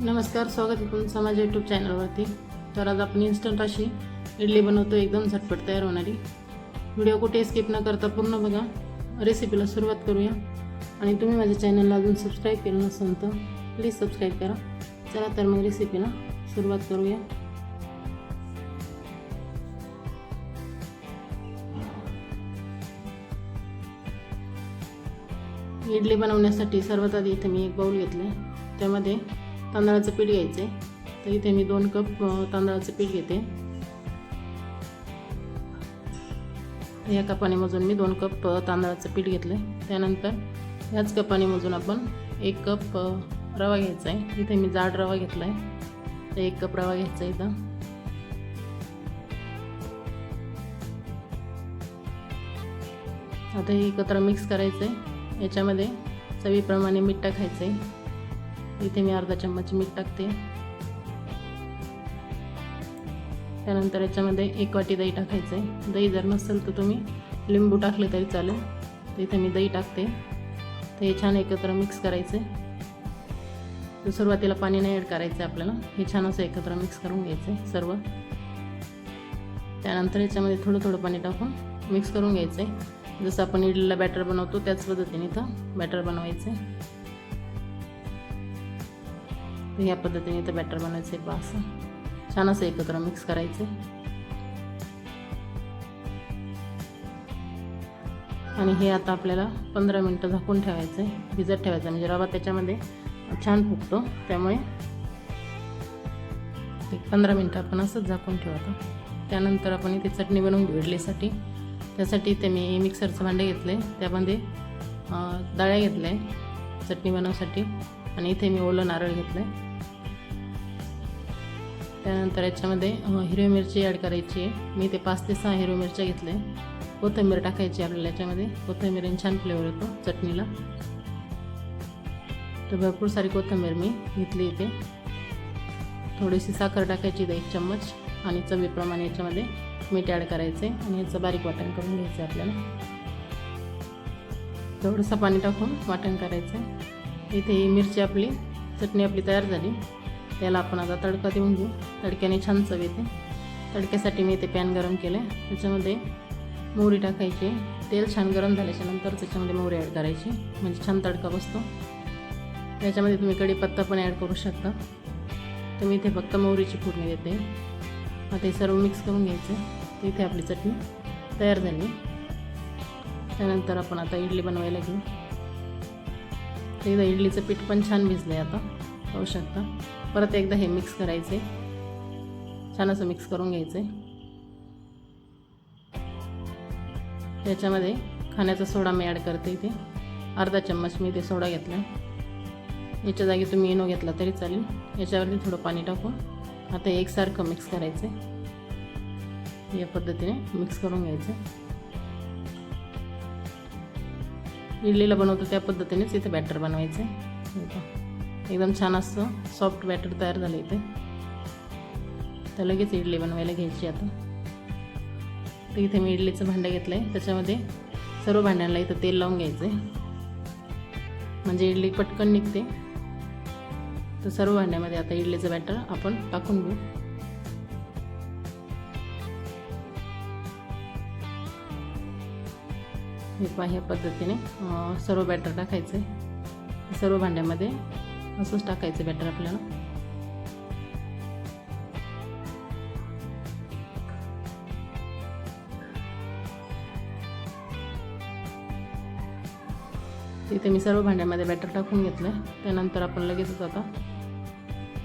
नमस्कार स्वागत आहे तुमचं माझ्या यूट्यूब चॅनलवरती तर आज आपण इन्स्टंट अशी इडली बनवतो एकदम झटपट तयार होणारी. व्हिडिओ कुठे स्किप न करता पूर्ण बघा. रेसिपीला सुरुवात करूया. आणि तुम्ही माझ्या चॅनलला अजून सबस्क्राईब केलं नसेल तर प्लीज सबस्क्राईब करा. चला तर मग रेसिपीला सुरुवात करूया. इडली बनवण्यासाठी सर्वात आधी इथे मी एक बाऊल घेतलं आहे. त्यामध्ये तांदळाचं पीठ घ्यायचं आहे तर इथे मी दोन कप तांदळाचं पीठ घेते. या कपाने मोजून मी दोन कप तांदळाचं पीठ घेतलं आहे त्यानंतर ह्याच कपाने मोजून आपण एक कप रवा घ्यायचा आहे इथे मी जाड रवा घेतला आहे तर एक कप रवा घ्यायचा आहे इथं. आता हे एकत्र मिक्स करायचं आहे याच्यामध्ये चवीप्रमाणे मीठ टाकायचं आहे इथे मी अर्धा चम्मच मीठ टाकते. त्यानंतर याच्यामध्ये एक वाटी दही टाकायचं आहे दही जर नसेल तर तुम्ही लिंबू टाकले तरी चालेल. तर इथे मी दही टाकते. तर हे छान एकत्र मिक्स करायचं आहे तर सुरुवातीला पाणी नाही ॲड करायचं आहे आपल्याला. हे छान असं एकत्र मिक्स करून घ्यायचं आहे सर्व. त्यानंतर याच्यामध्ये थोडं थोडं पाणी टाकून मिक्स करून घ्यायचं आहे जसं आपण इडलीला बॅटर बनवतो त्याच पद्धतीने इथं बॅटर बनवायचं आहे ह्या पद्धतीने इथं बॅटर बनवायचं आहे पहा असं छान असं एकत्र मिक्स करायचं. आणि हे आता आपल्याला पंधरा मिनटं झाकून ठेवायचं आहे भिजत ठेवायचं म्हणजे रवा त्याच्यामध्ये छान फुगतो. त्यामुळे एक पंधरा मिनटं आपण असंच झाकून ठेवतो. त्यानंतर आपण इथे चटणी बनवून विडलीसाठी त्यासाठी इथे मी मिक्सरचं भांडे घेतले त्यामध्ये डाळ्या घेतल्या आहे चटणी बनवण्यासाठी. आणि इथे मी ओलं नारळ घेतलं आहे त्यानंतर याच्यामध्ये हिरवी मिरची ॲड करायची आहे. मी ते पाच ते सहा हिरवी मिरच्या घेतल्या कोथिंबीर टाकायची आपल्याला याच्यामध्ये. कोथिंबीरीने छान फ्लेवर येतो चटणीला. तर भरपूर सारी कोथिंबीर मी घेतली इथे. थोडीशी साखर टाकायची एक चम्मच. आणि चवीप्रमाणे याच्यामध्ये मीठ ॲड करायचं आहे. आणि याचं बारीक वाटण करून घ्यायचं आहे आपल्याला. थोडंसं पाणी टाकून वाटण करायचं आहे. इथे ही मिरची आपली चटणी आपली तयार झाली. त्याला आपण आता तडका देऊन घेऊ. तडक्याने छान चव येते. तडक्यासाठी मी इथे पॅन गरम केलं त्याच्यामध्ये मोहरी टाकायची. तेल छान गरम झाल्याच्यानंतर त्याच्यामध्ये मोहरी ॲड करायची. म्हणजे छान तडका बसतो. त्याच्यामध्ये तुम्ही कढीपत्ता पण ॲड करू शकता. तर मी इथे फक्त मोहरीची फोडणी देते. आता ते सर्व मिक्स करून घ्यायचं. तर इथे आपली चटणी तयार झाली. त्यानंतर आपण आता इडली बनवायला घेऊ. तर इडलीचं पीठ पण छान भिजलं आहे आता. पाहू शकता. परत एकदा हे मिक्स करायचं. आहे छान असं मिक्स करून घ्यायचं. आहे त्याच्यामध्ये खाण्याचा सोडा मी ॲड करते इथे. अर्धा चम्मच मी इथे सोडा घेतला. याच्या जागी तुम्ही इनो घेतला तरी चालेल. याच्यावरती थोडं पाणी टाकून आता एकसारखं मिक्स करायचं. आहे या पद्धतीने मिक्स करून घ्यायचं. इडलीला बनवतो त्या पद्धतीनेच इथे बॅटर बनवायचं. आहे एकदम छान असं सॉफ्ट बॅटर तयार झालं इथे. तर लगेच इडली बनवायला घ्यायची आता. तर इथे मी इडलीचं भांडं घेतलं आहे त्याच्यामध्ये सर्व भांड्यांना इथं तेल लावून घ्यायचं आहे म्हणजे इडली पटकन निघते. तर सर्व भांड्यामध्ये आता इडलीचं बॅटर आपण टाकून घेऊ. हे पाह्या पद्धतीने सर्व बॅटर टाकायचं आहे सर्व भांड्यामध्ये असंच टाकायचं बॅटर आपल्याला. तिथे मी सर्व भांड्यामध्ये बॅटर टाकून घेतलं आहे त्यानंतर आपण लगेचच आता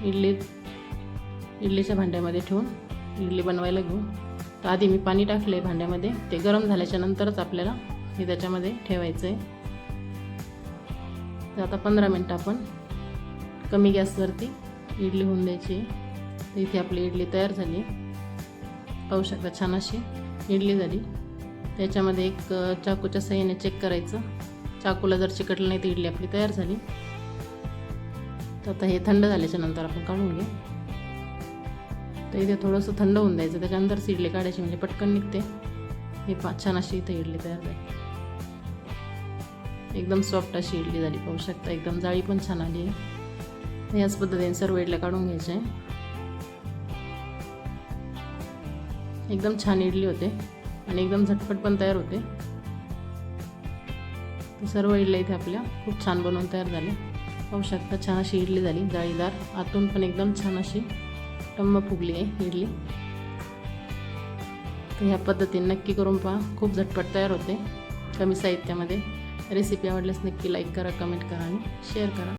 इडली इडलीच्या भांड्यामध्ये ठेवून इडली बनवायला घेऊ. तर आधी मी पाणी टाकले भांड्यामध्ये. ते गरम झाल्याच्या नंतरच आपल्याला हे त्याच्यामध्ये ठेवायचं आहे तर आता पंधरा मिनटं आपण कमी गॅसवरती इडली होऊन द्यायची. आहे तर इथे आपली इडली तयार झाली. पाहू शकता छान अशी इडली झाली. त्याच्यामध्ये एक चाकूच्या सहाय्याने चेक करायचं. चाकूला जर चिकटलं नाही तर इडली आपली तयार झाली. तर आता हे थंड झाल्याच्यानंतर आपण काढून घेऊ. तर इथे थोडंसं थंड होऊन द्यायचं. त्याच्यानंतर इडली काढायची म्हणजे पटकन निघते. हे पा छान अशी इथे इडली तयार झाली. एकदम सॉफ्ट अशी इडली झाली. पाहू शकता एकदम जाळी पण छान आली. आहे याच ह्याच पद्धतीने सर्व इडल्या काढून घ्यायच्या एकदम छान इडली होते आणि एकदम झटपट पण तयार होते. सर्व इडल्या इथे आपल्या खूप छान बनवून तयार झाल्या पाहू शकता छान अशी इडली झाली जाळीदार. आतून पण एकदम छान अशी टम्म फुगली आहे इडली. तर ह्या पद्धतीने नक्की करून पहा खूप झटपट तयार होते. कमी साहित्यामध्ये. रेसिपी आवडल्यास नक्की लाईक करा कमेंट करा आणि शेअर करा.